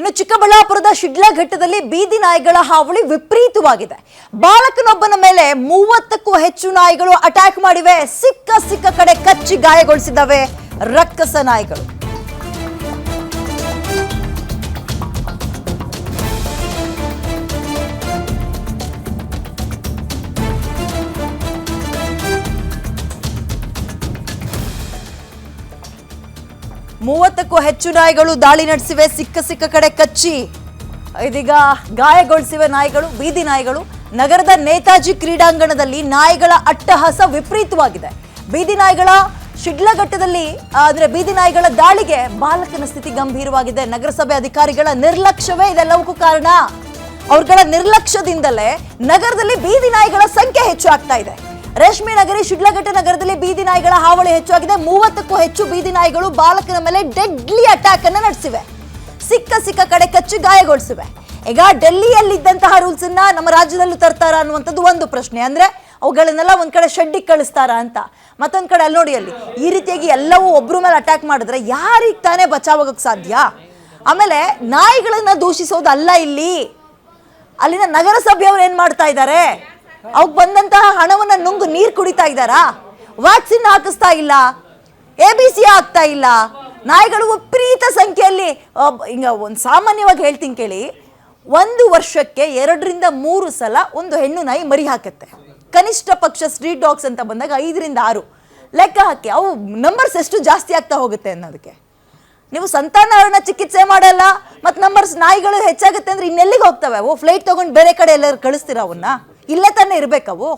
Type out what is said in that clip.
ಇನ್ನು ಚಿಕ್ಕಬಳ್ಳಾಪುರದ ಶಿಡ್ಲಘಟ್ಟದಲ್ಲಿ ಬೀದಿ ನಾಯಿಗಳ ಹಾವಳಿ ವಿಪರೀತವಾಗಿದೆ. ಬಾಲಕನೊಬ್ಬನ ಮೇಲೆ ಮೂವತ್ತಕ್ಕೂ ಹೆಚ್ಚು ನಾಯಿಗಳು ಅಟ್ಯಾಕ್ ಮಾಡಿವೆ. ಸಿಕ್ಕ ಸಿಕ್ಕ ಕಡೆ ಕಚ್ಚಿ ಗಾಯಗೊಳಿಸಿದ್ದಾವೆ ರಕ್ಕಸ ನಾಯಿಗಳು. ಮೂವತ್ತಕ್ಕೂ ಹೆಚ್ಚು ನಾಯಿಗಳು ದಾಳಿ ನಡೆಸಿವೆ. ಸಿಕ್ಕ ಸಿಕ್ಕ ಕಡೆ ಕಚ್ಚಿ. ಇದೀಗ ಗಾಯಗೊಳಿಸಿವೆ ನಾಯಿಗಳು, ಬೀದಿ ನಾಯಿಗಳು. ನಗರದ ನೇತಾಜಿ ಕ್ರೀಡಾಂಗಣದಲ್ಲಿ ನಾಯಿಗಳ ಅಟ್ಟಹಾಸ ವಿಪರೀತವಾಗಿದೆ. ಬೀದಿ ನಾಯಿಗಳ ಶಿಡ್ಲಘಟ್ಟದಲ್ಲಿ ಘಟ್ಟದಲ್ಲಿ ಅಂದ್ರೆ ಬೀದಿ ನಾಯಿಗಳ ದಾಳಿಗೆ ಬಾಲಕನ ಸ್ಥಿತಿ ಗಂಭೀರವಾಗಿದೆ. ನಗರಸಭೆ ಅಧಿಕಾರಿಗಳ ನಿರ್ಲಕ್ಷ್ಯವೇ ಇದೆಲ್ಲವಕ್ಕೂ ಕಾರಣ. ಅವರುಗಳ ನಿರ್ಲಕ್ಷ್ಯದಿಂದಲೇ ನಗರದಲ್ಲಿ ಬೀದಿ ನಾಯಿಗಳ ಸಂಖ್ಯೆ ಹೆಚ್ಚು ಆಗ್ತಾ ಇದೆ. ರೇಷ್ಮೆ ನಗರಿ ಶಿಡ್ಲಘಟ್ಟ ನಗರದಲ್ಲಿ ಬೀದಿ ನಾಯಿಗಳ ಹಾವಳಿ ಹೆಚ್ಚಾಗಿದೆ. ಮೂವತ್ತಕ್ಕೂ ಹೆಚ್ಚು ಬೀದಿ ನಾಯಿಗಳು ಬಾಲಕನ ಮೇಲೆ ಡೆಡ್ಲಿ ಅಟ್ಯಾಕ್ ಅನ್ನು ನಡೆಸಿವೆ. ಸಿಕ್ಕ ಸಿಕ್ಕ ಕಡೆ ಕಚ್ಚಿ ಗಾಯಗೊಳಿಸಿವೆ. ಈಗ ಡೆಲ್ಲಿಯಲ್ಲಿದ್ದಂತಹ ರೂಲ್ಸ್ ಅನ್ನ ನಮ್ಮ ರಾಜ್ಯದಲ್ಲೂ ತರ್ತಾರ ಅನ್ನುವಂಥದ್ದು ಒಂದು ಪ್ರಶ್ನೆ. ಅಂದ್ರೆ ಅವುಗಳನ್ನೆಲ್ಲ ಒಂದ್ ಕಡೆ ಶೆಡ್ಡಿಗೆ ಕಳಿಸ್ತಾರ ಅಂತ. ಮತ್ತೊಂದ್ ಕಡೆ ಅಲ್ಲಿ ನೋಡಿ ಅಲ್ಲಿ, ಈ ರೀತಿಯಾಗಿ ಎಲ್ಲವೂ ಒಬ್ರ ಮೇಲೆ ಅಟ್ಯಾಕ್ ಮಾಡಿದ್ರೆ ಯಾರಿಗೆ ತಾನೇ ಬಚಾವಾಗಕ್ಕೆ ಸಾಧ್ಯ? ಆಮೇಲೆ ನಾಯಿಗಳನ್ನ ದೂಷಿಸೋದು ಅಲ್ಲ ಇಲ್ಲಿ. ಅಲ್ಲಿನ ನಗರಸಭೆಯವರು ಏನ್ ಮಾಡ್ತಾ ಇದ್ದಾರೆ ಅವಕ್ ಬಂದಂತಹ ಹಣವನ್ನ ನುಂಗು ನೀರು ಕುಡಿತಾ ಇದ್ದಾರಾ? ವ್ಯಾಕ್ಸಿನ್ ಹಾಕಿಸ್ತಾ ಇಲ್ಲ ಎ ಬಿ ಸಿ ಆಗ್ತಾ ಇಲ್ಲ. ನಾಯಿಗಳು ವಿಪರೀತ ಸಂಖ್ಯೆಯಲ್ಲಿ ಈಗ ಒಂದು ಸಾಮಾನ್ಯವಾಗಿ ಹೇಳ್ತೀನಿ ಕೇಳಿ, ಒಂದು ವರ್ಷಕ್ಕೆ ಎರಡರಿಂದ ಮೂರು ಸಲ ಒಂದು ಹೆಣ್ಣು ನಾಯಿ ಮರಿ ಹಾಕತ್ತೆ. ಕನಿಷ್ಠ ಪಕ್ಷ ಸ್ಟ್ರೀಟ್ ಡಾಗ್ಸ್ ಅಂತ ಬಂದಾಗ ಐದರಿಂದ ಆರು. ಲೆಕ್ಕ ಹಾಕಿ, ಅವು ನಂಬರ್ಸ್ ಎಷ್ಟು ಜಾಸ್ತಿ ಆಗ್ತಾ ಹೋಗುತ್ತೆ ಅನ್ನೋದಕ್ಕೆ. ನೀವು ಸಂತಾನಹರಣ ಚಿಕಿತ್ಸೆ ಮಾಡಲ್ಲ, ಮತ್ತು ನಂಬರ್ಸ್ ನಾಯಿಗಳು ಹೆಚ್ಚಾಗುತ್ತೆ ಅಂದ್ರೆ ಇನ್ನೆಲ್ಲಿಗೆ ಹೋಗ್ತವೆ? ಓ ಫ್ಲೈಟ್ ತಗೊಂಡು ಬೇರೆ ಕಡೆ ಎಲ್ಲರೂ ಕಳಿಸ್ತೀರ ಅವನ್ನ ಇಲ್ಲೇ ತಾನೇ ಇರ್ಬೇಕವು